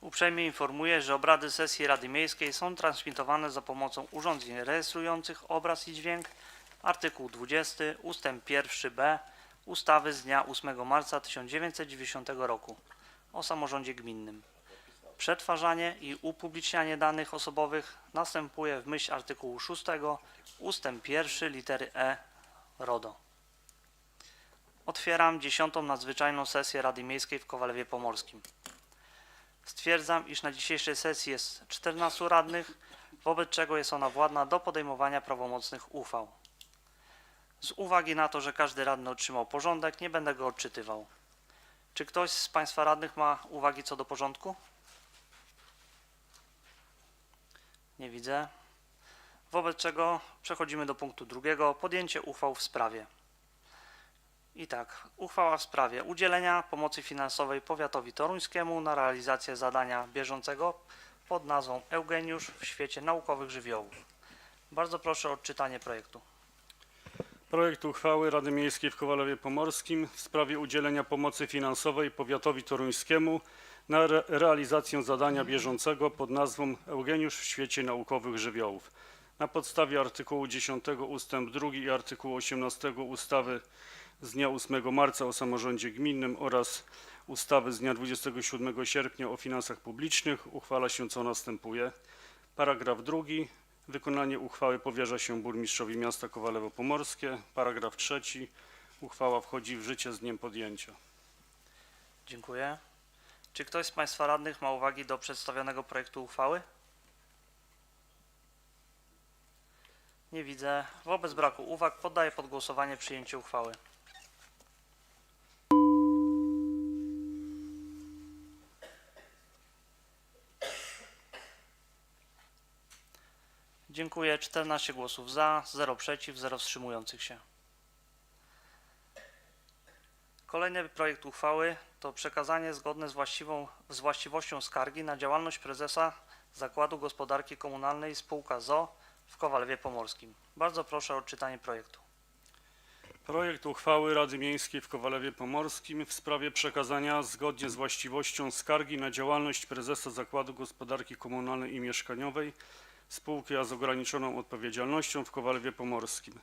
Uprzejmie informuję, że obrady sesji Rady Miejskiej są transmitowane za pomocą urządzeń rejestrujących obraz i dźwięk. Artykuł 20 ustęp 1b ustawy z dnia 8 marca 1990 roku o samorządzie gminnym. Przetwarzanie i upublicznianie danych osobowych następuje w myśl artykułu 6 ustęp 1 litery e RODO. Otwieram 10. nadzwyczajną sesję Rady Miejskiej w Kowalewie Pomorskim. Stwierdzam, iż na dzisiejszej sesji jest 14 radnych, wobec czego jest ona władna do podejmowania prawomocnych uchwał. Z uwagi na to, że każdy radny otrzymał porządek, nie będę go odczytywał. Czy ktoś z Państwa radnych ma uwagi co do porządku? Nie widzę. Wobec czego przechodzimy do punktu drugiego. Podjęcie uchwał w sprawie. I tak, uchwała w sprawie udzielenia pomocy finansowej powiatowi toruńskiemu na realizację zadania bieżącego pod nazwą Eugeniusz w świecie naukowych żywiołów. Bardzo proszę o odczytanie projektu. Projekt uchwały Rady Miejskiej w Kowalewie Pomorskim w sprawie udzielenia pomocy finansowej powiatowi toruńskiemu na re realizację zadania bieżącego pod nazwą Eugeniusz w świecie naukowych żywiołów. Na podstawie artykułu 10 ust. 2 i artykułu 18 ustawy z dnia 8 marca o samorządzie gminnym oraz ustawy z dnia 27 sierpnia o finansach publicznych uchwala się co następuje. Paragraf drugi. Wykonanie uchwały powierza się burmistrzowi miasta Kowalewo Pomorskie. Paragraf trzeci. Uchwała wchodzi w życie z dniem podjęcia. Dziękuję. Czy ktoś z Państwa radnych ma uwagi do przedstawionego projektu uchwały? Nie widzę. Wobec braku uwag poddaję pod głosowanie przyjęcie uchwały. Dziękuję. 14 głosów za, 0 przeciw, 0 wstrzymujących się. Kolejny projekt uchwały to przekazanie zgodne z, właściwą, z właściwością skargi na działalność prezesa Zakładu Gospodarki Komunalnej spółka ZO w Kowalewie Pomorskim. Bardzo proszę o odczytanie projektu. Projekt uchwały Rady Miejskiej w Kowalewie Pomorskim w sprawie przekazania zgodnie z właściwością skargi na działalność prezesa Zakładu Gospodarki Komunalnej i Mieszkaniowej spółki z ograniczoną odpowiedzialnością w Kowalewie Pomorskim.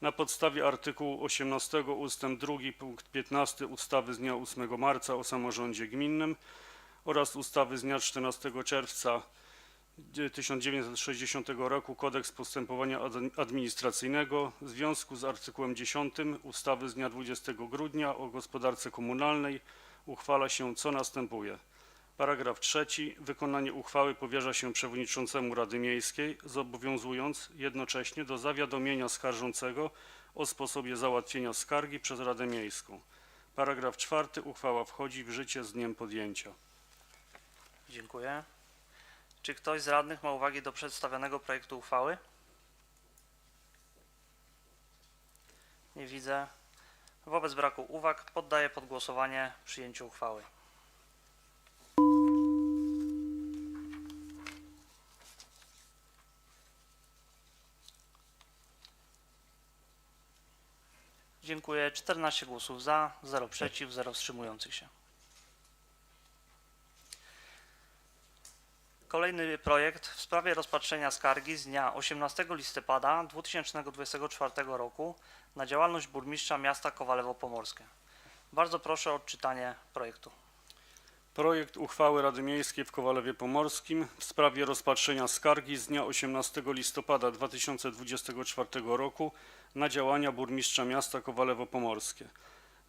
Na podstawie artykułu 18 ust. 2 punkt 15 ustawy z dnia 8 marca o samorządzie gminnym oraz ustawy z dnia 14 czerwca 1960 roku Kodeks Postępowania ad- Administracyjnego w związku z artykułem 10 ustawy z dnia 20 grudnia o gospodarce komunalnej uchwala się co następuje. Paragraf trzeci. Wykonanie uchwały powierza się przewodniczącemu Rady Miejskiej, zobowiązując jednocześnie do zawiadomienia skarżącego o sposobie załatwienia skargi przez Radę Miejską. Paragraf czwarty. Uchwała wchodzi w życie z dniem podjęcia. Dziękuję. Czy ktoś z radnych ma uwagi do przedstawionego projektu uchwały? Nie widzę. Wobec braku uwag poddaję pod głosowanie przyjęcie uchwały. Dziękuję. 14 głosów za, 0 przeciw, 0 wstrzymujących się. Kolejny projekt w sprawie rozpatrzenia skargi z dnia 18 listopada 2024 roku na działalność burmistrza miasta Kowalewo Pomorskie. Bardzo proszę o odczytanie projektu. Projekt uchwały Rady Miejskiej w Kowalewie Pomorskim w sprawie rozpatrzenia skargi z dnia 18 listopada 2024 roku na działania burmistrza miasta Kowalewo Pomorskie.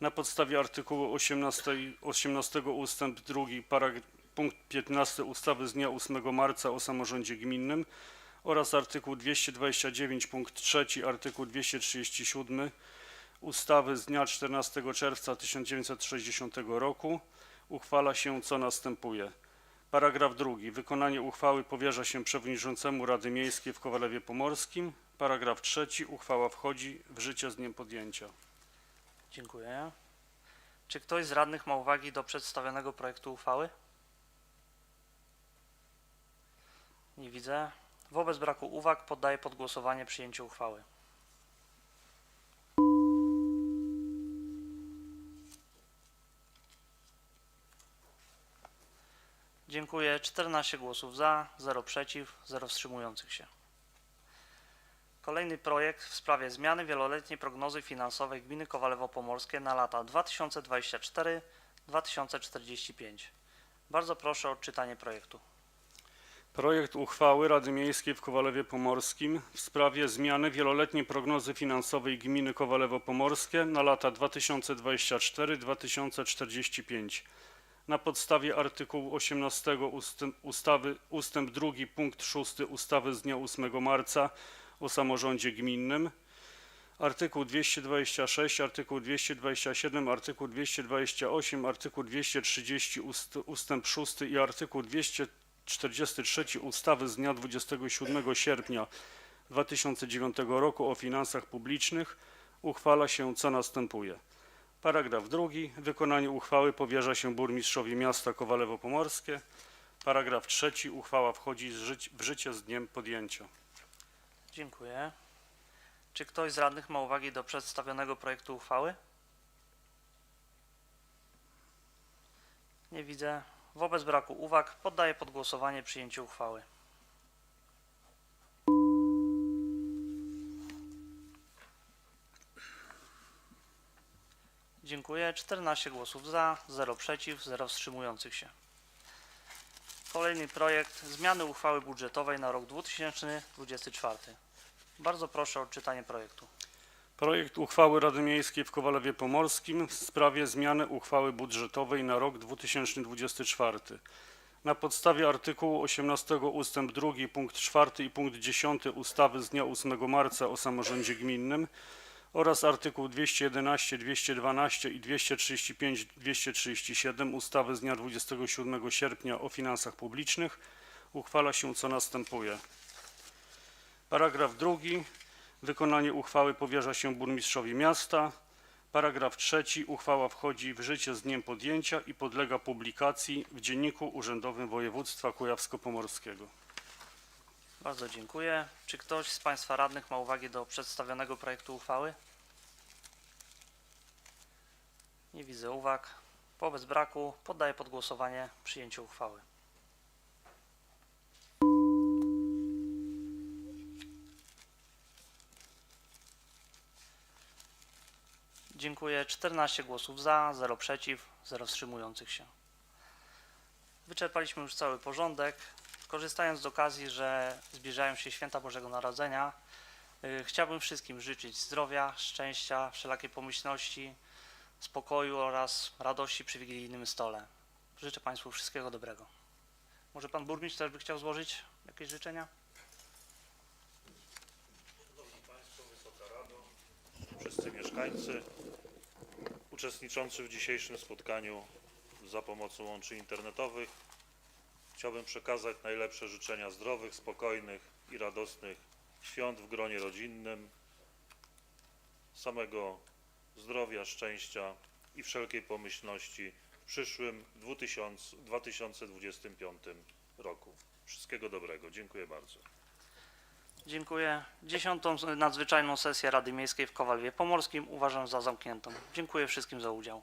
Na podstawie artykułu 18, 18 ust. 2 parag- punkt 15 ustawy z dnia 8 marca o samorządzie gminnym oraz artykuł 229 punkt 3 artykuł 237 ustawy z dnia 14 czerwca 1960 roku uchwala się co następuje. Paragraf drugi. Wykonanie uchwały powierza się przewodniczącemu Rady Miejskiej w Kowalewie Pomorskim. Paragraf trzeci. Uchwała wchodzi w życie z dniem podjęcia. Dziękuję. Czy ktoś z radnych ma uwagi do przedstawionego projektu uchwały? Nie widzę. Wobec braku uwag poddaję pod głosowanie przyjęcie uchwały. Dziękuję. 14 głosów za, 0 przeciw, 0 wstrzymujących się. Kolejny projekt w sprawie zmiany wieloletniej prognozy finansowej gminy Kowalewo Pomorskie na lata 2024-2045. Bardzo proszę o odczytanie projektu. Projekt uchwały Rady Miejskiej w Kowalewie Pomorskim w sprawie zmiany wieloletniej prognozy finansowej gminy Kowalewo Pomorskie na lata 2024-2045 na podstawie artykułu 18 ustęp, ustawy ustęp 2 punkt 6 ustawy z dnia 8 marca o samorządzie gminnym artykuł 226, artykuł 227, artykuł 228, artykuł 230 ust, ustęp 6 i artykuł 243 ustawy z dnia 27 sierpnia 2009 roku o finansach publicznych uchwala się co następuje. Paragraf drugi. Wykonanie uchwały powierza się burmistrzowi miasta Kowalewo Pomorskie. Paragraf trzeci. Uchwała wchodzi w życie z dniem podjęcia. Dziękuję. Czy ktoś z radnych ma uwagi do przedstawionego projektu uchwały? Nie widzę. Wobec braku uwag poddaję pod głosowanie przyjęcie uchwały. Dziękuję. 14 głosów za, 0 przeciw, 0 wstrzymujących się. Kolejny projekt zmiany uchwały budżetowej na rok 2024. Bardzo proszę o odczytanie projektu. Projekt uchwały Rady Miejskiej w Kowalewie Pomorskim w sprawie zmiany uchwały budżetowej na rok 2024. Na podstawie artykułu 18 ust. 2 punkt 4 i punkt 10 ustawy z dnia 8 marca o samorządzie gminnym oraz artykuł 211, 212 i 235, 237 ustawy z dnia 27 sierpnia o finansach publicznych uchwala się co następuje. Paragraf drugi. Wykonanie uchwały powierza się burmistrzowi miasta. Paragraf trzeci. Uchwała wchodzi w życie z dniem podjęcia i podlega publikacji w Dzienniku Urzędowym Województwa Kujawsko-Pomorskiego. Bardzo dziękuję. Czy ktoś z Państwa radnych ma uwagi do przedstawionego projektu uchwały? Nie widzę uwag. Wobec braku poddaję pod głosowanie przyjęcie uchwały. Dziękuję. 14 głosów za, 0 przeciw, 0 wstrzymujących się. Wyczerpaliśmy już cały porządek. Korzystając z okazji, że zbliżają się święta Bożego Narodzenia, y, chciałbym wszystkim życzyć zdrowia, szczęścia, wszelakiej pomyślności, spokoju oraz radości przy wigilijnym stole. Życzę Państwu wszystkiego dobrego. Może Pan Burmistrz też by chciał złożyć jakieś życzenia? wszyscy mieszkańcy uczestniczący w dzisiejszym spotkaniu za pomocą łączy internetowych. Chciałbym przekazać najlepsze życzenia zdrowych, spokojnych i radosnych świąt w gronie rodzinnym, samego zdrowia, szczęścia i wszelkiej pomyślności w przyszłym 2000 2025 roku. Wszystkiego dobrego. Dziękuję bardzo. Dziękuję. Dziesiątą nadzwyczajną sesję Rady Miejskiej w Kowalwie Pomorskim uważam za zamkniętą. Dziękuję wszystkim za udział.